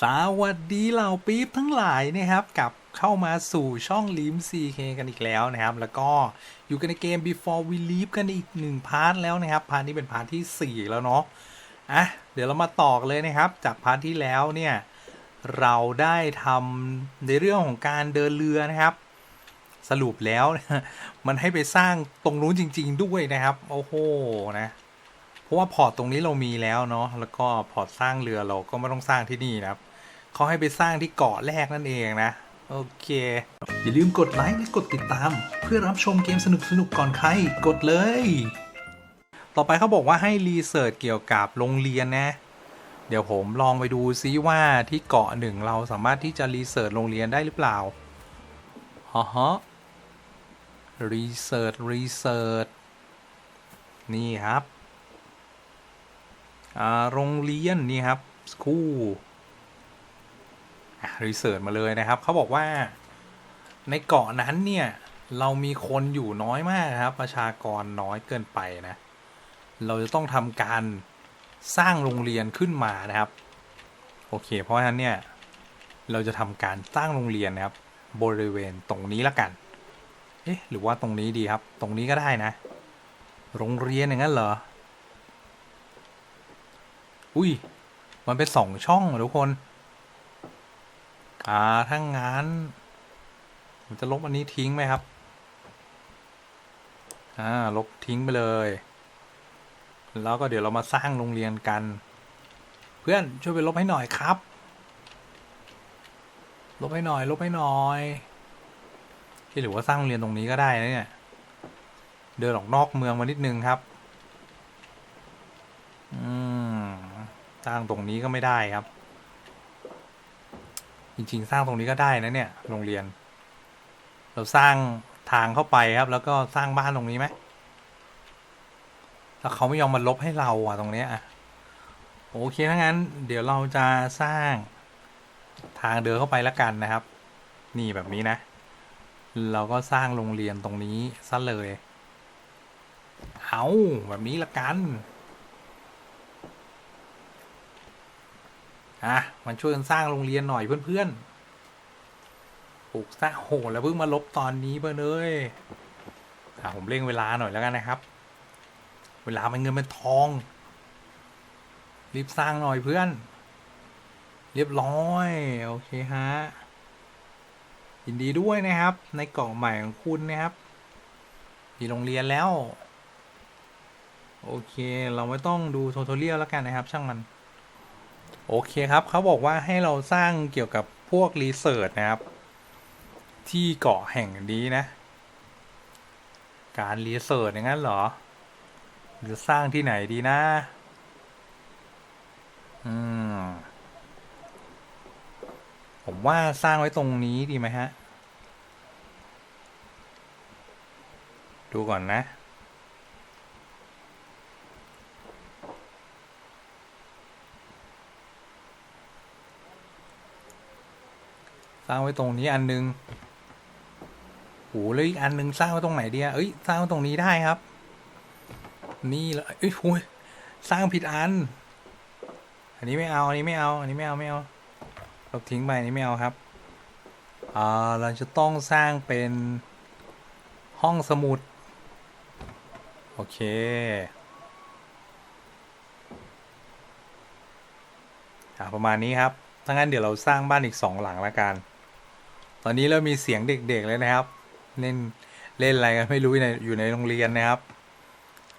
สวัสดีเหล่าปี๊บทั้งหลายนะครับกับเข้ามาสู่ช่องลิม CK กันอีกแล้วนะครับ แล้วก็อยู่กันในเกม Before We Leave กันอีกหนึ่งพาร์ทแล้วนะครับ พาร์ทนี้เป็นพาร์ทที่ 4 แล้วเนาะอะเดี๋ยวเรามาต่อเลยนะครับ จากพาร์ทที่แล้วเนี่ย เราได้ทำในเรื่องของการเดินเรือนะครับ สรุปแล้ว มันให้ไปสร้างตรงนู้นจริง ๆ ด้วยนะครับ โอ้โหนะเพราะว่าพอร์ตตรงนี้เรามีแล้วเนาะแล้วก็พอร์ตสร้างเรือเราก็ไม่ต้องสร้างที่นี่นะครับ เขาให้ไปสร้างที่เกาะแรกนั่นเองนะ โอเค อย่าลืมกดไลค์และกดติดตาม เพื่อรับชมเกมสนุกๆก่อนใคร กดเลย ต่อไปเขาบอกว่าให้รีเสิร์ชเกี่ยวกับโรงเรียนนะ เดี๋ยวผมลองไปดูซิว่าที่เกาะหนึ่งเราสามารถที่จะรีเสิร์ชโรงเรียนได้หรือเปล่าฮะฮะรีเสิร์ชรีเสิร์ชนี่ครับ โรงเรียน นี่ครับ สคูล รีเสิร์ชมาเลยนะครับ เขาบอกว่าในเกาะนั้นเนี่ย เรามีคนอยู่น้อยมากครับ ประชากรน้อยเกินไปนะ เราจะต้องทำการสร้างโรงเรียนขึ้นมานะครับ โอเค เพราะฉะนั้นเนี่ย เราจะทำการสร้างโรงเรียนนะครับ บริเวณตรงนี้ละกัน เอ๊ะ หรือว่าตรงนี้ดีครับ ตรงนี้ก็ได้นะ โรงเรียนอย่างนั้นเหรอ อุ้ย มันเป็นสองช่องทุกคน อ่าถ้างั้น ผมจะลบอันนี้ทิ้งไหมครับ อ่า ลบทิ้งไปเลย แล้วก็เดี๋ยวเรามาสร้างโรงเรียนกัน เพื่อนช่วยไปลบให้หน่อยครับ ลบให้หน่อย ลบให้หน่อยที่หรือว่าสร้างโรงเรียนตรงนี้ก็ได้นะเนี่ย เดินออกนอกเมืองมานิดนึงครับ อืม สร้างตรงนี้ก็ไม่ได้ครับ จริง ๆ สร้างตรงนี้ก็ได้นะเนี่ย โรงเรียน เราสร้างทางเข้าไปครับ แล้วก็สร้างบ้านตรงนี้ไหมแล้วเขาไม่ยอมมาลบให้เราอะตรงเนี้ยอะโอเคถ้างั้น เดี๋ยวเราจะสร้างทางเดินเข้าไปแล้วกันนะครับ นี่แบบนี้นะ เราก็สร้างโรงเรียนตรงนี้ซะเลย เอาแบบนี้ละกัน อะมันช่วยกันสร้างโรงเรียนหน่อยเพื่อนๆปลูกสร้างโหแล้วเพิ่งมาลบตอนนี้เพื่อนเอ้ยอะผมเร่งเวลาหน่อยแล้วกันนะครับ เวลามันเงินเป็นทอง รีบสร้างหน่อยเพื่อน เรียบร้อย โอเคฮะยินดีด้วยนะครับ ในเกาะใหม่ของคุณนะครับมีโรงเรียนแล้ว โอเค เราไม่ต้องดูโททเรียลแล้วกันนะครับ ช่างมัน โอเคครับเขาบอกว่าให้เราสร้างเกี่ยวกับพวกรีเสิร์ชนะครับ ที่เกาะแห่งนี้นะ การรีเสิร์ชอย่างนั้นเหรอ หรือสร้างที่ไหนดีนะ อืม ผมว่าสร้างไว้ตรงนี้ดีไหมฮะ ดูก่อนนะ สร้างไว้ตรงนี้อันนึงโหแล้วอีกอันนึงสร้างไว้ตรงไหนดีอะเอ้ยสร้างไว้ตรงนี้ได้ครับ นี่เลยเอ้ยโอ้ยสร้างผิดอัน อันนี้ไม่เอา อันนี้ไม่เอา อันนี้ไม่เอาไม่เอาลบทิ้งไปอันนี้ไม่เอาครับอ่าเราจะต้องสร้างเป็นห้องสมุด โอเค อ่าประมาณนี้ครับถ้างั้นเดี๋ยวเราสร้างบ้านอีกสองหลังละกัน ตอนนี้เริ่มมีเสียงเด็กๆเลยนะครับ เล่นเล่นอะไรกันไม่รู้ในอยู่ในโรงเรียนนะครับ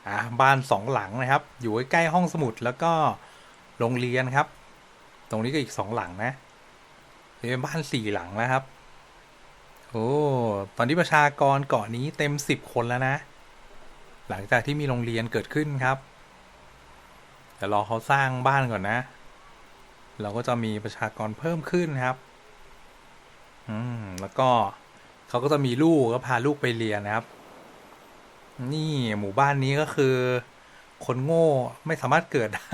อ่าบ้านสองหลังนะครับ อยู่ใกล้ๆห้องสมุดแล้วก็โรงเรียนครับ ตรงนี้ก็อีกสองหลังนะเป็นบ้านสี่หลังแล้วครับ โอ้ตอนนี้ประชากรเกาะนี้เต็มสิบคนแล้วนะ หลังจากที่มีโรงเรียนเกิดขึ้นครับเดี๋ยวรอเขาสร้างบ้านก่อนนะ เราก็จะมีประชากรเพิ่มขึ้นครับ อืมแล้วก็เขาก็จะมีลูกก็พาลูกไปเรียนนะครับ นี่หมู่บ้านนี้ก็คือ คนโง่ไม่สามารถเกิดได้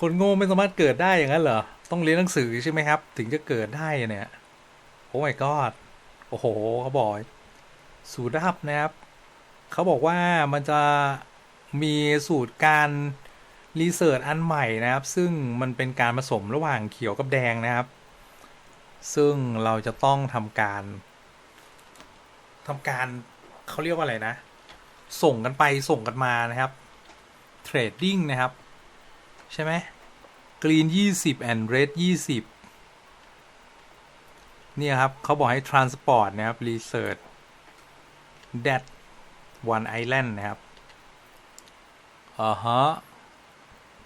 คนโง่ไม่สามารถเกิดได้อย่างนั้นเหรอ ต้องเรียนหนังสือใช่ไหมครับ ถึงจะเกิดได้เนี่ย โอ้ my god โอ้โหเขาบอกสูตรลับนะครับเขาบอกว่ามันจะมีสูตรการรีเสิร์ชอันใหม่นะครับ ซึ่งมันเป็นการผสมระหว่างเขียวกับแดงนะครับ ซึ่งเราจะต้องทำการทำการเขาเรียกว่าอะไรนะ ส่งกันไปส่งกันมานะครับเทรดดิ้งนะครับ ใช่ไหมกรีน20 and red 20 เนี่ยครับเขาบอกให้ transport นะครับ research that one island นะครับอ่าฮะ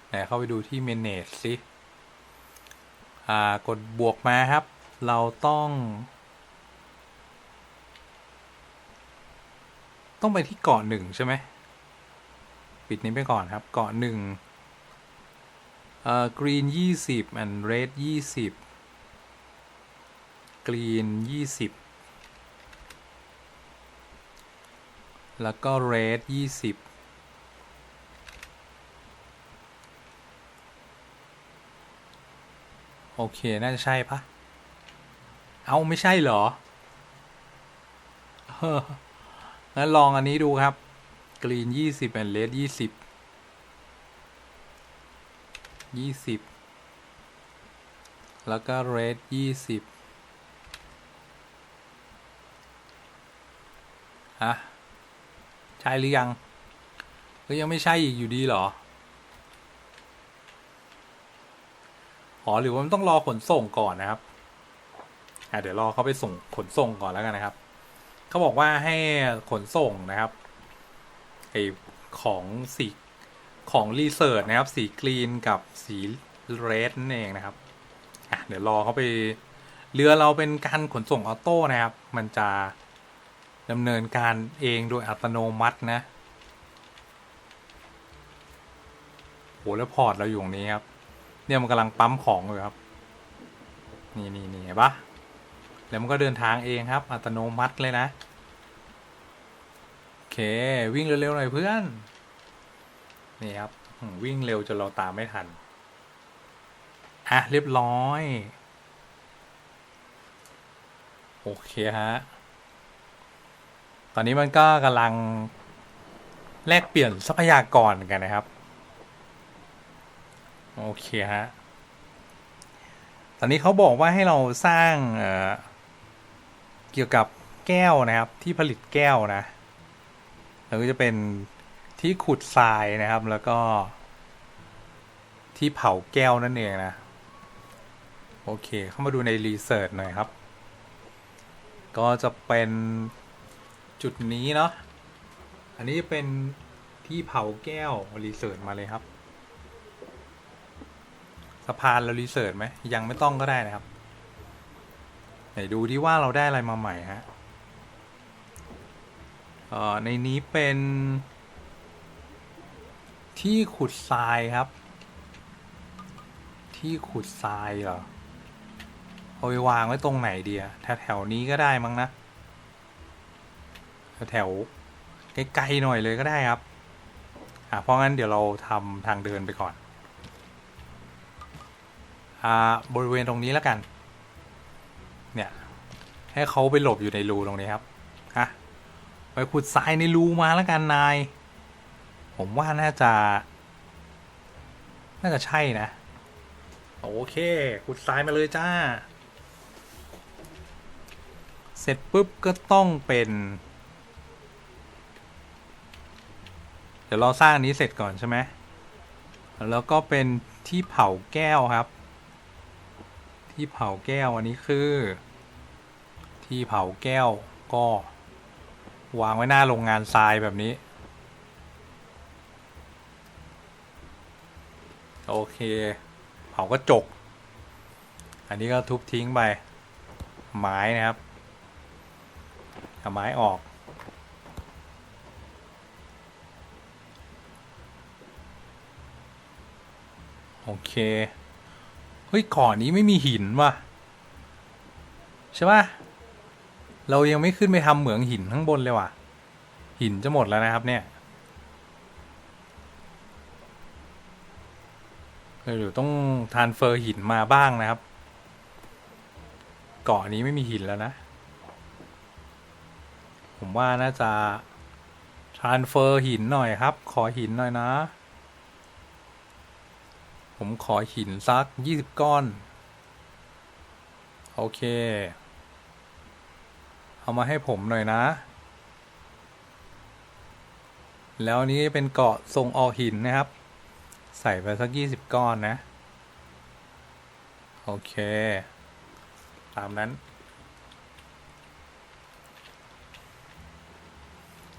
ไหนเข้าไปดูที่ manage สิ อ่ากดบวกมาครับ เราต้อง ต้องไปที่เกาะหนึ่งใช่ไหม ปิดนี้ไปก่อนครับ เกาะหนึ่งเอ่อ green 20 and red 20 green 20แล้วก็ red 20โอเค น่าจะใช่ปะ เอาไม่ใช่เหรอเฮ้องั้นลองอันนี้ดูครับ กรีนยี่สิบแอนเลดยี่สิบยี่สิบแล้วก็เรดยี่สิบฮะ ใช่หรือยัง ก็ยังไม่ใช่อีกอยู่ดีเหรอ อ๋อ หรือว่ามันต้องรอขนส่งก่อนนะครับ อะเดี๋ยวรอเขาไปส่งขนส่งก่อนแล้วกันนะครับเขาบอกว่าให้ขนส่งนะครับไอของสีของรีเสิร์ชนะครับ สีกรีนกับสีเรดนั่นเองนะครับอะเดี๋ยวรอเขาไปเรือเราเป็นการขนส่งออโต้นะครับ มันจะดำเนินการเองโดยอัตโนมัตินะโหแล้วพอร์ตเราอยู่ตรงนี้ครับ เนี่ยมันกำลังปั๊มของอยู่ครับ นี่นี่นี่เห็นปะ แล้วมันก็เดินทางเองครับ อัตโนมัติเลยนะ โอเค วิ่งเร็วๆหน่อยเพื่อน นี่ครับ วิ่งเร็วจนเราตามไม่ทัน อะ เรียบร้อย โอเคฮะ ตอนนี้มันก็กำลังแลกเปลี่ยนทรัพยากรกันนะครับ โอเคฮะ ตอนนี้เขาบอกว่าให้เราสร้างเอ่อ เกี่ยวกับแก้วนะครับ ที่ผลิตแก้วนะแล้วก็จะเป็นที่ขุดทรายนะครับ แล้วก็ ที่เผาแก้วนั่นเองนะ โอเค เข้ามาดูในรีเสิร์ชหน่อยครับ ก็จะเป็นจุดนี้เนาะอันนี้เป็นที่เผาแก้วรีเสิร์ชมาเลยครับสะพานเรารีเสิร์ชไหมยังไม่ต้องก็ได้นะครับ ไหนดูที่ว่าเราได้อะไรมาใหม่ฮะอ่อในนี้เป็นที่ขุดทรายครับ ที่ขุดทรายเหรอเอาไปวางไว้ตรงไหนเดีอะแถวแถวนี้ก็ได้มั้งนะ แถวไกลๆหน่อยเลยก็ได้ครับอะเพราะงั้นเดี๋ยวเราทำทางเดินไปก่อนอ่าบริเวณตรงนี้แล้วกัน ให้เขาไปหลบอยู่ในรูตรงนี้ครับฮะไปขุดทรายในรูมาแล้วกันนาย ผมว่าน่าจะ น่าจะใช่นะ โอเคขุดทรายมาเลยจ้า เสร็จปุ๊บก็ต้องเป็น เดี๋ยวเราสร้างอันนี้เสร็จก่อนใช่ไหมแล้วก็เป็นที่เผาแก้วครับ ที่เผาแก้วอันนี้คือ ที่เผาแก้วก็ วางไว้หน้าโรงงานทรายแบบนี้ โอเค เผากระจก อันนี้ก็ทุบทิ้งไป ไม้นะครับเอาไม้ออกโอเค เฮ้ยก่อนนี้ไม่มีหินว่ะ ใช่ป่ะ เรายังไม่ขึ้นไปทำเหมืองหินข้างบนเลยว่ะ หินจะหมดแล้วนะครับเนี่ยเดี๋ยวต้องทานเฟอร์หินมาบ้างนะครับ เกาะนี้ไม่มีหินแล้วนะ ผมว่าน่าจะทานเฟอร์หินหน่อยครับ ขอหินหน่อยนะ ผมขอหินสักยี่สิบก้อน โอเค เอามาให้ผมหน่อยนะ แล้วนี้เป็นเกาะทรงออกหินนะครับ ใส่ไปสักยี่สิบก้อนนะ โอเค ตามนั้น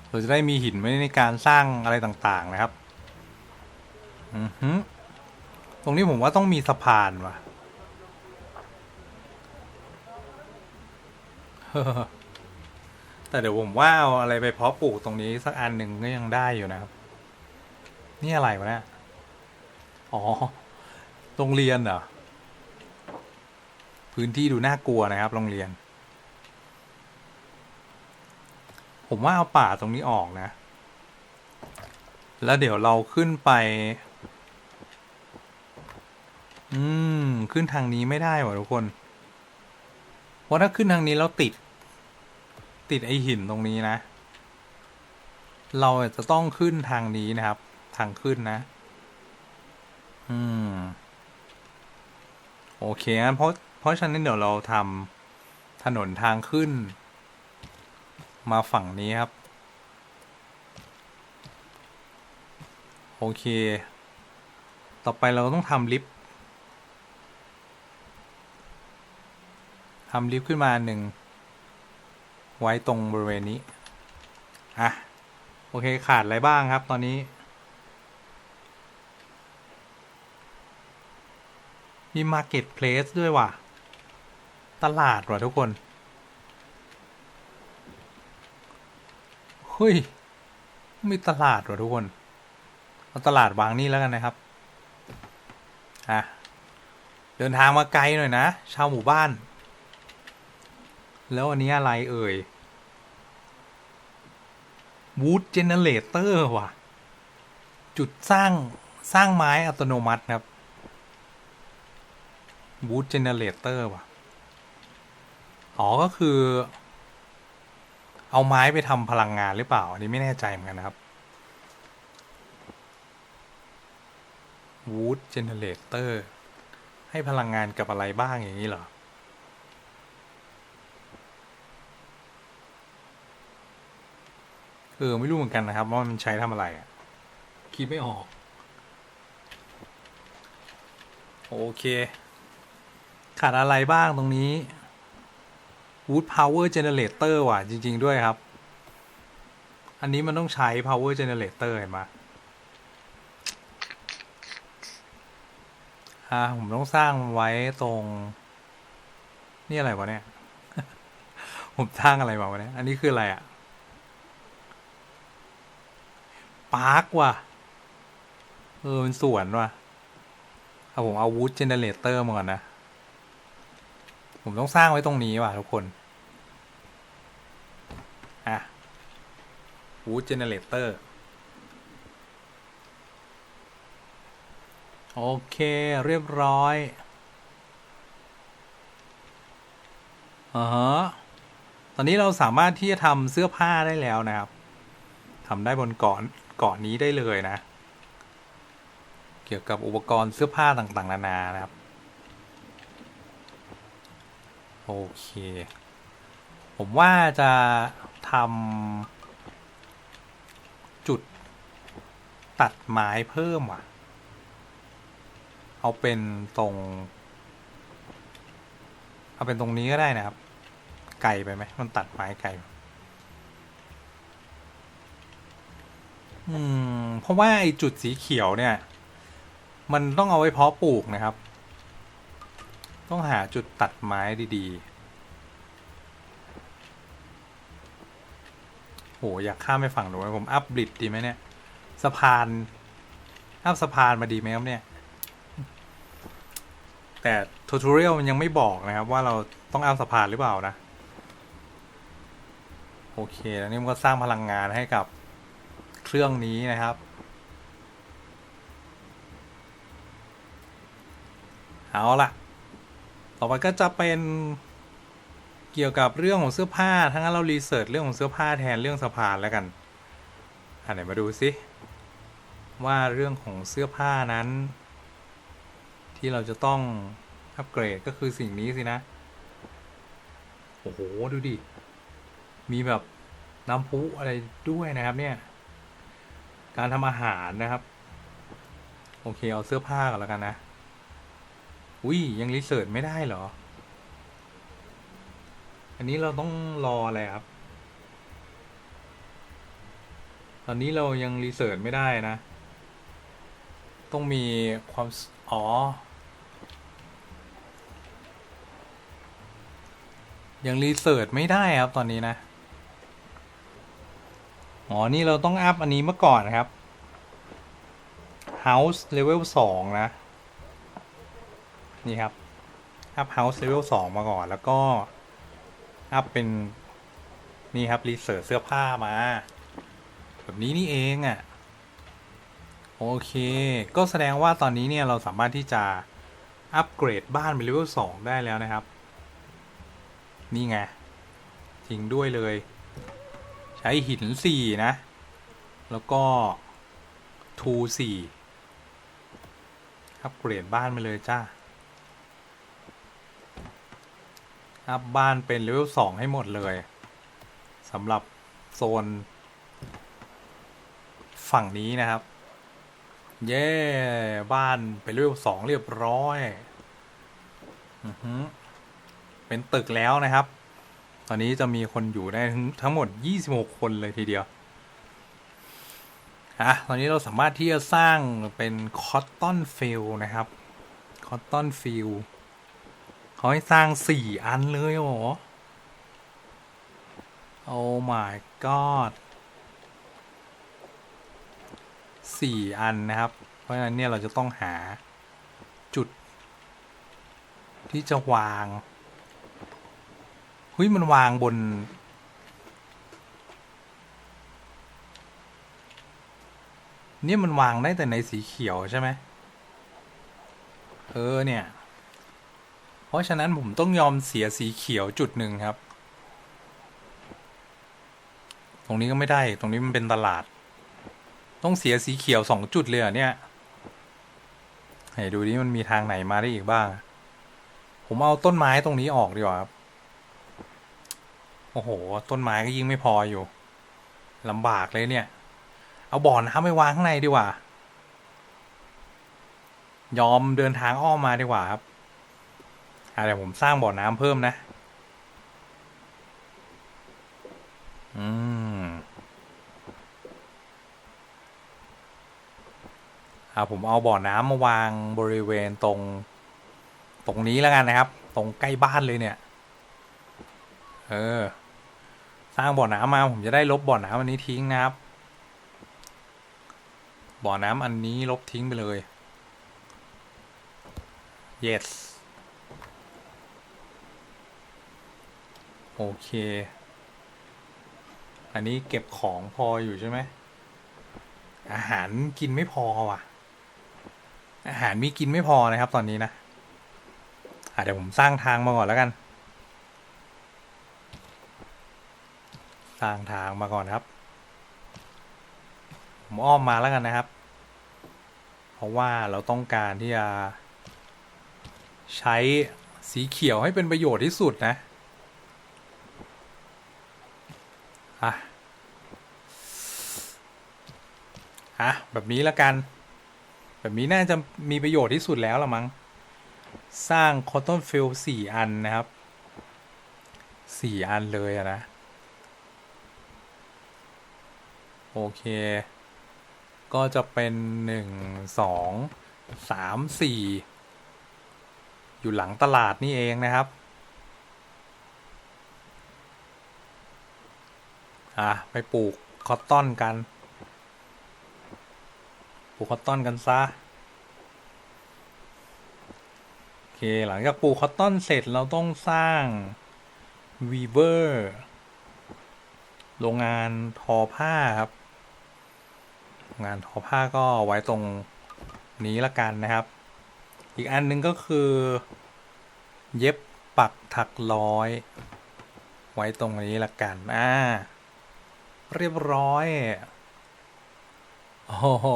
เราจะได้มีหินไว้ในการสร้างอะไรต่างๆนะครับ อือฮึตรงนี้ผมว่าต้องมีสะพานว่ะ แต่เดี๋ยวผมว่าเอาอะไรไปเพาะปลูกตรงนี้สักอันหนึ่งก็ยังได้อยู่นะครับ นี่อะไรวะเนี่ย อ๋อ โรงเรียนเหรอ พื้นที่ดูน่ากลัวนะครับ โรงเรียน ผมว่าเอาป่าตรงนี้ออกนะ แล้วเดี๋ยวเราขึ้นไป อืม ขึ้นทางนี้ไม่ได้ว่ะทุกคน เพราะถ้าขึ้นทางนี้แล้วติด ติดไอหินตรงนี้นะ เราจะต้องขึ้นทางนี้นะครับ ทางขึ้นนะ อืม โอเคงั้นเพราะเพราะฉะนั้นเดี๋ยวเราทำถนนทางขึ้น มาฝั่งนี้ครับ โอเค ต่อไปเราต้องทำลิฟต์ทำลิฟต์ขึ้นมาหนึ่ง ไว้ตรงบริเวณนี้ อะ โอเคขาดอะไรบ้างครับตอนนี้ มี Marketplace ด้วยว่ะ ตลาดว่ะทุกคนเฮ้ย มีตลาดว่ะทุกคน เอาตลาดวางนี่แล้วกันนะครับ อะ เดินทางมาไกลหน่อยนะ ชาวหมู่บ้าน แล้วอันนี้อะไรเอ่ย Wood Generator ว่ะ จุดสร้างสร้างไม้อัตโนมัติครับ Wood Generator ว่ะ อ๋อ ก็คือ เอาไม้ไปทำพลังงานหรือเปล่า อันนี้ไม่แน่ใจเหมือนกันนะครับ Wood Generator ให้พลังงานกับอะไรบ้างอย่างนี้เหรอ เออ ไม่รู้เหมือนกันนะครับว่ามันใช้ทำอะไรอะคิดไม่ออก โอเค ขาดอะไรบ้างตรงนี้ Wood Power Generator ว่ะ จริง ๆ ด้วยครับ อันนี้มันต้องใช้ Power Generator เห็นไหมอ่าผมต้องสร้างไว้ตรง นี่อะไรวะเนี่ย ผมสร้างอะไรมาวะเนี่ย อันนี้คืออะไรอะ ปาร์กว่ะ เออมันสวนว่ะ เอาผมเอา Wood Generator มาก่อนนะ ผมต้องสร้างไว้ตรงนี้ว่ะทุกคน อะ Wood Generator โอเคเรียบร้อยอ่าฮะตอนนี้เราสามารถที่จะทำเสื้อผ้าได้แล้วนะครับทำได้บนเกาะเกาะนี้ได้เลยนะ เกี่ยวกับอุปกรณ์เสื้อผ้าต่างๆ นานานะครับ โอเค ผมว่าจะทำจุดตัดไม้เพิ่มว่ะ เอาเป็นตรง เอาเป็นตรงนี้ก็ได้นะครับ ไกลไปไหม มันตัดไม้ไกล อืม เพราะว่าไอ้จุดสีเขียวเนี่ย มันต้องเอาไว้เพาะปลูกนะครับ ต้องหาจุดตัดไม้ดีๆโหอยากข้ามไปฝั่งหนู้นผมอัพบริดดีไหมเนี่ยสะพานอัพสะพานมาดีไหมครับเนี่ย แต่ทูทอเรียลมันยังไม่บอกนะครับว่าเราต้องอัพสะพานหรือเปล่านะ โอเค แล้วนี่มันก็สร้างพลังงานให้กับ รื่องนี้นะครับเอาล่ะ ต่อไปก็จะเป็นเกี่ยวกับเรื่องของเสื้อผ้า ทั้งนั้นเรารีเสิร์ชเรื่องของเสื้อผ้าแทนเรื่องสะพานแล้วกันอะไหนมาดูสิว่าเรื่องของเสื้อผ้านั้น ที่เราจะต้องอัปเกรดก็คือสิ่งนี้สินะ โอ้โห ดูดิ มีแบบน้ำพุอะไรด้วยนะครับเนี่ย การทำอาหารนะครับ โอเค เอาเสื้อผ้าก่อนแล้วกันนะ อุ้ยยังรีเสิร์ชไม่ได้เหรอ อันนี้เราต้องรออะไรครับ ตอนนี้เรายังรีเสิร์ชไม่ได้นะ ต้องมีความ อ๋อยังรีเสิร์ชไม่ได้ครับตอนนี้นะ อ๋อ นี่เราต้องอัพอันนี้เมื่อก่อนนะครับ House Level 2 นะ นี่ครับ อัพ House Level 2 มาก่อน แล้วก็ อัพเป็น นี่ครับ รีเสิร์ชเสื้อผ้ามา แบบนี้นี่เองอะ่ะ โอเค ก็แสดงว่าตอนนี้เนี่ยเราสามารถที่จะ อัปเกรดบ้านเป็นเลเวล2ได้แล้วนะครับ นี่ไง จริงด้วยเลย ช้หิน4นะ แล้วก็ทู4อัปเกรดบ้านไปเลยจ้าอัพบ้านเป็นเลเวล2ให้หมดเลยสำหรับโซน ฝั่งนี้นะครับ เย้ บ้านเป็นเลเวล2เรียบร้อยอือหือเป็นตึกแล้วนะครับ ตอนนี้จะมีคนอยู่ได้ทั้งหมด 26 คนเลยทีเดียวอะตอนนี้เราสามารถที่จะสร้างเป็นคอตตอนฟิลนะครับคอตตอนฟิลเขาให้สร้าง 4 อันเลยเหรอโอ้ my god สี่อันนะครับ เพราะฉะนั้นเนี่ยเราจะต้องหาจุดที่จะวาง เฮ้ยมันวางบนเนี่ยมันวางได้แต่ในสีเขียวใช่ไหมเออเนี่ย เพราะฉะนั้นผมต้องยอมเสียสีเขียวจุดหนึ่งครับ ตรงนี้ก็ไม่ได้ ตรงนี้มันเป็นตลาด ต้องเสียสีเขียวสองจุดเลยเหรอเนี่ยให้ดูดิมันมีทางไหนมาได้อีกบ้าง ผมเอาต้นไม้ตรงนี้ออกดีกว่าครับ โอ้โห ต้นไม้ก็ยิ่งไม่พออยู่ลำบากเลยเนี่ย เอาบ่อน้ำไปวางข้างในดีกว่า ยอมเดินทางอ้อมมาดีกว่าครับอะเดี๋ยวผมสร้างบ่อน้ำเพิ่มนะ อืมอ่าผมเอาบ่อน้ำมาวางบริเวณตรง ตรงนี้แล้วกันนะครับ ตรงใกล้บ้านเลยเนี่ย เออ สร้างบ่อน้ำมาผมจะได้ลบบ่อน้ำอันนี้ทิ้งนะครับ บ่อน้ำอันนี้ลบทิ้งไปเลย yes โอเค อันนี้เก็บของพออยู่ใช่ไหม อาหารกินไม่พอว่ะ อาหารมีกินไม่พอนะครับตอนนี้นะอะเดี๋ยวผมสร้างทางมาก่อนแล้วกัน สร้างทางมาก่อนครับ ผมอ้อมมาแล้วกันนะครับ เพราะว่าเราต้องการที่จะ ใช้สีเขียวให้เป็นประโยชน์ที่สุดนะอะอะแบบนี้แล้วกัน แบบนี้น่าจะมีประโยชน์ที่สุดแล้วละมั้ง สร้าง cotton field สี่อันนะครับสี่อันเลยนะ โอเค ก็จะเป็นหนึ่งสองสามสี่อยู่หลังตลาดนี่เองนะครับ อะ ไปปลูกคอตตอนกัน ปลูกคอตตอนกันซะโอเค หลังจากปลูกคอตตอนเสร็จเราต้องสร้างวีเวอร์โรงงานทอผ้าครับ งานทอผ้าก็ไว้ตรงนี้ละกันนะครับ อีกอันหนึงก็คือ เย็บปักถักร้อย ไว้ตรงนี้ละกันอ่าเรียบร้อยโอ้โห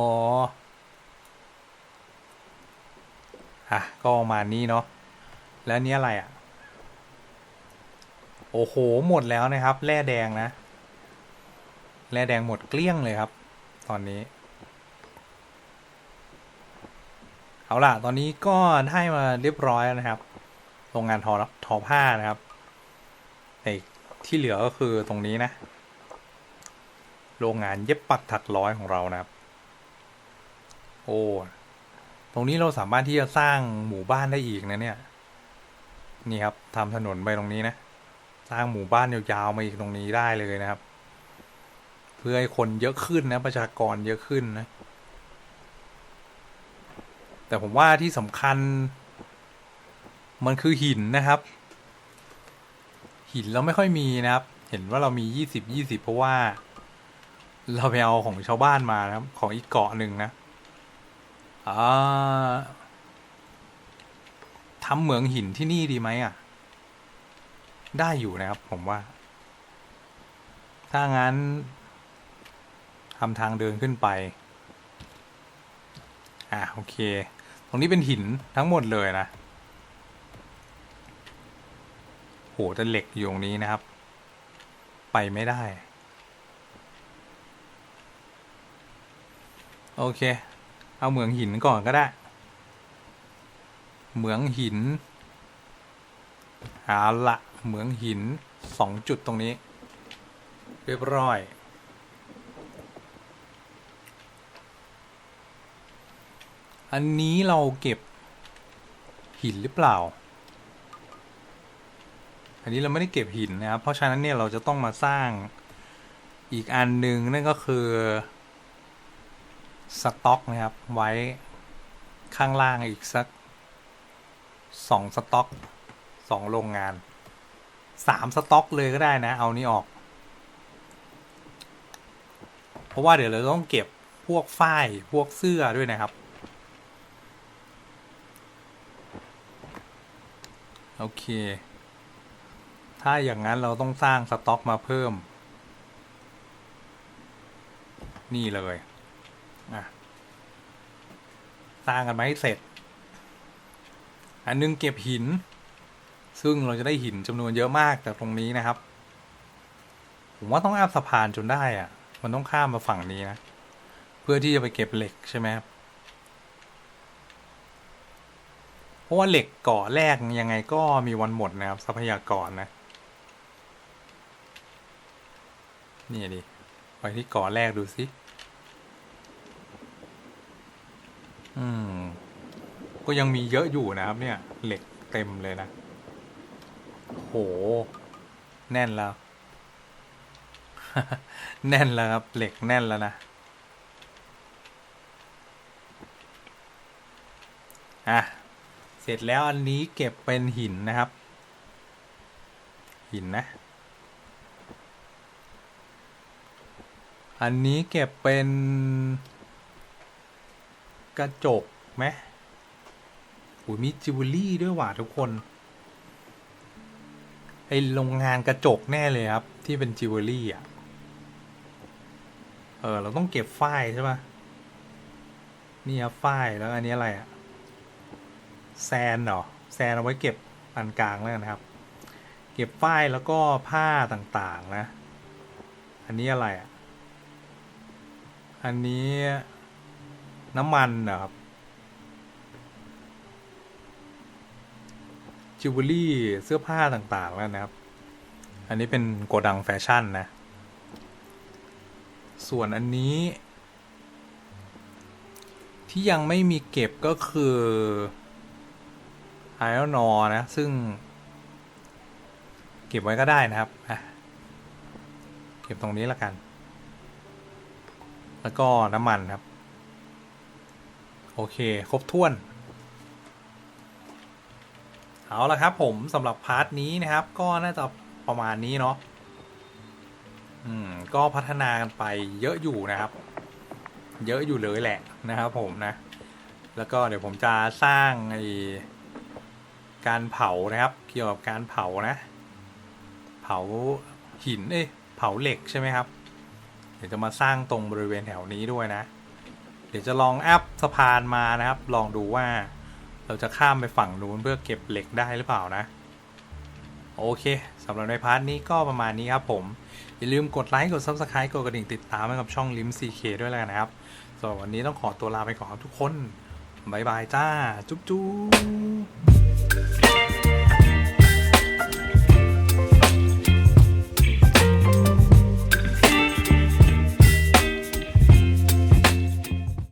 อะก็ประมาณนี้เนาะแล้วนี้อะไรอะ โอ้โห หมดแล้วนะครับ แร่แดงนะ แร่แดงหมดเกลี้ยงเลยครับ ตอนนี้ เอาล่ะ ตอนนี้ก็ได้มาเรียบร้อยนะครับ โรงงานทอทอผ้านะครับไอ้ที่เหลือก็คือตรงนี้นะ โรงงานเย็บปักถักร้อยของเรานะครับ โอ้ ตรงนี้เราสามารถที่จะสร้างหมู่บ้านได้อีกนะเนี่ย นี่ครับทำถนนไปตรงนี้นะ สร้างหมู่บ้านยาวๆมาอีกตรงนี้ได้เลยนะครับ เพื่อให้คนเยอะขึ้นนะประชากรเยอะขึ้นนะ แต่ผมว่าที่สำคัญ มันคือหินนะครับ หินเราไม่ค่อยมีนะครับ เห็นว่าเรามียี่สิบยี่สิบเพราะว่า เราไปเอาของชาวบ้านมานะครับ ของอีกเกาะหนึ่งนะอ่าทำเหมืองหินที่นี่ดีไหมอะ ได้อยู่นะครับผมว่า ถ้างั้น ทำทางเดินขึ้นไป อะโอเค ตรงนี้เป็นหินทั้งหมดเลยนะ โหแต่เหล็กอยู่ตรงนี้นะครับ ไปไม่ได้ โอเค เอาเหมืองหินก่อนก็ได้ เหมืองหินเอาละเหมืองหินสองจุดตรงนี้ เรียบร้อย อันนี้เราเก็บหินหรือเปล่า อันนี้เราไม่ได้เก็บหินนะครับ เพราะฉะนั้นเนี่ยเราจะต้องมาสร้างอีกอันหนึ่งนั่นก็คือสต็อกนะครับ ไว้ข้างล่างอีกสักสองสต็อกสองโรงงานสามสต็อกเลยก็ได้นะ เอานี้ออก เพราะว่าเดี๋ยวเราต้องเก็บพวกฝ้ายพวกเสื้อด้วยนะครับ โอเค ถ้าอย่างนั้นเราต้องสร้างสต็อกมาเพิ่ม นี่เลยอะสร้างกันมาให้เสร็จ อันนึงเก็บหิน ซึ่งเราจะได้หินจำนวนเยอะมากจากตรงนี้นะครับ ผมว่าต้องอ้ามสะพานจนได้อะมันต้องข้ามมาฝั่งนี้นะ เพื่อที่จะไปเก็บเหล็กใช่ไหมครับ เพราะว่าเหล็กกาะแรกยังไงก็มีวันหมดนะครับ ทรัพยากรนะ นี่ดิไปที่กาะแรกดูสิอืม ก็ยังมีเยอะอยู่นะครับ เนี่ย เหล็กเต็มเลยนะ โห แน่นแล้ว แน่นแล้วครับ เหล็กแน่นแล้วนะอะ ร็จแล้วอันนี้เก็บเป็นหินนะครับ หินนะ อันนี้เก็บเป็น กระจกไหมอุ้ยมีจิวเวลรี่ด้วยว่ะทุกคนไอโรงงานกระจกแน่เลยครับ ที่เป็นจิวเวลรี่อะ เออ เราต้องเก็บฝ้ายใช่ปะนี่ครับฝ้ายแล้วอันนี้อะไรอะ แซนเหรอแซนเอาไว้เก็บอันกลางแล้วนะครับ เก็บฝ้ายแล้วก็ผ้าต่างๆนะ อันนี้อะไรอะ อันนี้น้ำมันเหรอครับจิวเวลรี่เสื้อผ้าต่างๆแล้วนะครับ อันนี้เป็นโกดังแฟชั่นนะ ส่วนอันนี้ ที่ยังไม่มีเก็บก็คือ ไอรอนอนะ ซึ่ง เก็บไว้ก็ได้นะครับเก็บตรงนี้ละกัน แล้วก็น้ำมันครับ โอเค ครบถ้วน เอาละครับผมสำหรับพาร์ทนี้นะครับ ก็น่าจะประมาณนี้เนาะอืม ก็พัฒนากันไปเยอะอยู่นะครับ เยอะอยู่เลยแหละนะครับผมนะ แล้วก็เดี๋ยวผมจะสร้างไอ การเผานะครับ เกี่ยวกับการเผานะ เผาหินเอ้ยเผาเหล็กใช่ไหมครับ เดี๋ยวจะมาสร้างตรงบริเวณแถวนี้ด้วยนะ เดี๋ยวจะลองอัพสะพานมานะครับ ลองดูว่าเราจะข้ามไปฝั่งนู้นเพื่อเก็บเหล็กได้หรือเปล่านะ โอเคสำหรับในพาร์ทนี้ก็ประมาณนี้ครับผม อย่าลืมกดไลค์กด Subscribe กดกระดิ่งติดตามให้กับช่องลิม CK ด้วยแล้วกันนะครับสำหรับวันนี้ต้องขอตัวลาไปก่อนครับทุกคนบ๊ายบายจ้า จุ๊บจุ๊บ Yeah.